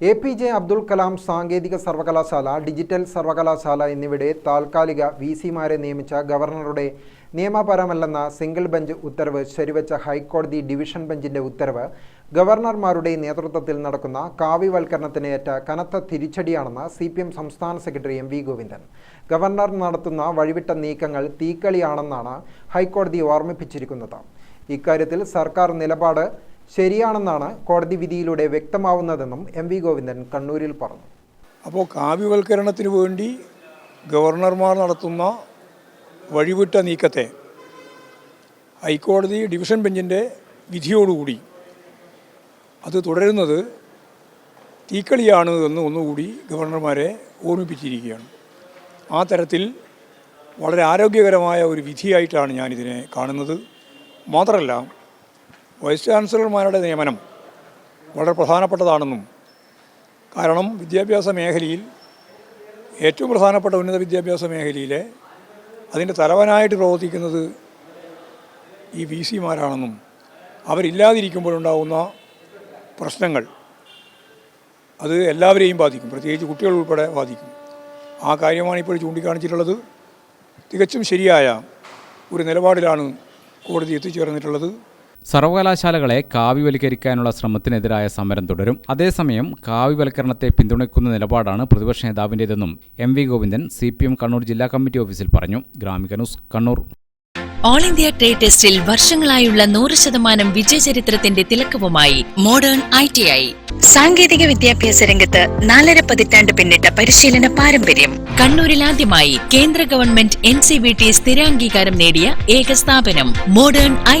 A P J Abdul Kalam സാങ്കേതിക സർവകലാശാല digital സർവകലാശാല എന്നിവയുടെ താൽക്കാലിക വി സിമാരെ നിയമിച്ച ഗവർണറുടെ നിയമപരമല്ലെന്ന സിംഗിൾ ബെഞ്ച് ഉത്തരവ് ശരിവച്ച ഹൈക്കോടതി ഡിവിഷൻ ബെഞ്ചിന്റെ ഉത്തരവ് ഗവർണർമാരുടെ നേതൃത്വത്തിൽ നടക്കുന്ന കാവ്യവൽക്കരണത്തിന് ഏറ്റ കനത്ത തിരിച്ചടിയാണെന്ന് സി പി എം സംസ്ഥാന secretary M V Govindan. Governor നടത്തുന്ന വഴിവിട്ട നീക്കങ്ങൾ തീക്കളിയാണെന്നാണ് ഹൈക്കോടതി ഓർമ്മിപ്പിച്ചിരിക്കുന്നത്. ഇക്കാര്യത്തിൽ സർക്കാർ നിലപാട് ശരിയാണെന്നാണ് കോടതി വിധിയിലൂടെ വ്യക്തമാവുന്നതെന്നും എം വി ഗോവിന്ദൻ കണ്ണൂരിൽ പറഞ്ഞു. അപ്പോൾ കാവ്യവൽക്കരണത്തിന് വേണ്ടി ഗവർണർമാർ നടത്തുന്ന വഴിവിട്ട നീക്കത്തെ ഹൈക്കോടതി ഡിവിഷൻ ബെഞ്ചിന്റെ വിധിയോടുകൂടി അത് തുടരുന്നത് തീക്കളിയാണ് എന്ന് ഒന്നുകൂടി ഗവർണർമാരെ ഓർമ്മിപ്പിച്ചിരിക്കുകയാണ്. ആ തരത്തിൽ വളരെ ആരോഗ്യകരമായ ഒരു വിധിയായിട്ടാണ് ഞാനിതിനെ കാണുന്നത്. മാത്രമല്ല വൈസ് ചാൻസലർമാരുടെ നിയമനം വളരെ പ്രധാനപ്പെട്ടതാണെന്നും കാരണം വിദ്യാഭ്യാസ മേഖലയിൽ ഏറ്റവും പ്രധാനപ്പെട്ട ഉന്നത വിദ്യാഭ്യാസ മേഖലയിലെ അതിന്റെ തലവനായിട്ട് പ്രവർത്തിക്കുന്നത് ഈ വി സിമാരാണെന്നും അവരില്ലാതിരിക്കുമ്പോഴുണ്ടാകുന്ന പ്രശ്നങ്ങൾ അത് എല്ലാവരെയും ബാധിക്കും. പ്രത്യേകിച്ച് കുട്ടികൾ ഉൾപ്പെടെ ബാധിക്കും. ആ കാര്യമാണ് ഇപ്പോൾ ചൂണ്ടിക്കാണിച്ചിട്ടുള്ളത്. തികച്ചും ശരിയായ ഒരു നിലപാടിലാണ് കോടതി എത്തിച്ചേർന്നിട്ടുള്ളത്. സർവകലാശാലകളെ കാവ്യവൽക്കരിക്കാനുള്ള ശ്രമത്തിനെതിരായ സമരം തുടരും. അതേസമയം കാവ്യവൽക്കരണത്തെ പിന്തുണയ്ക്കുന്ന നിലപാടാണ് പ്രതിപക്ഷ നേതാവിന്റെതെന്നും M V Govindan C P M Kannur ജില്ലാ കമ്മിറ്റി ഓഫീസിൽ പറഞ്ഞു. Gramika news Kannur. All India trade ടെസ്റ്റിൽ വർഷങ്ങളായുള്ള നൂറ് ശതമാനം വിജയചരിത്രത്തിന്റെ തിലക്കവുമായി മോഡേൺ ഐ ടി ഐ സാങ്കേതിക വിദ്യാഭ്യാസ രംഗത്ത് നാലര പതിറ്റാണ്ട് പിന്നിട്ട പരിശീലന പാരമ്പര്യം. കണ്ണൂരിൽ ആദ്യമായി കേന്ദ്ര ഗവൺമെന്റ് എൻ സ്ഥിരാംഗീകാരം നേടിയ ഏക സ്ഥാപനം മോഡേൺ ഐ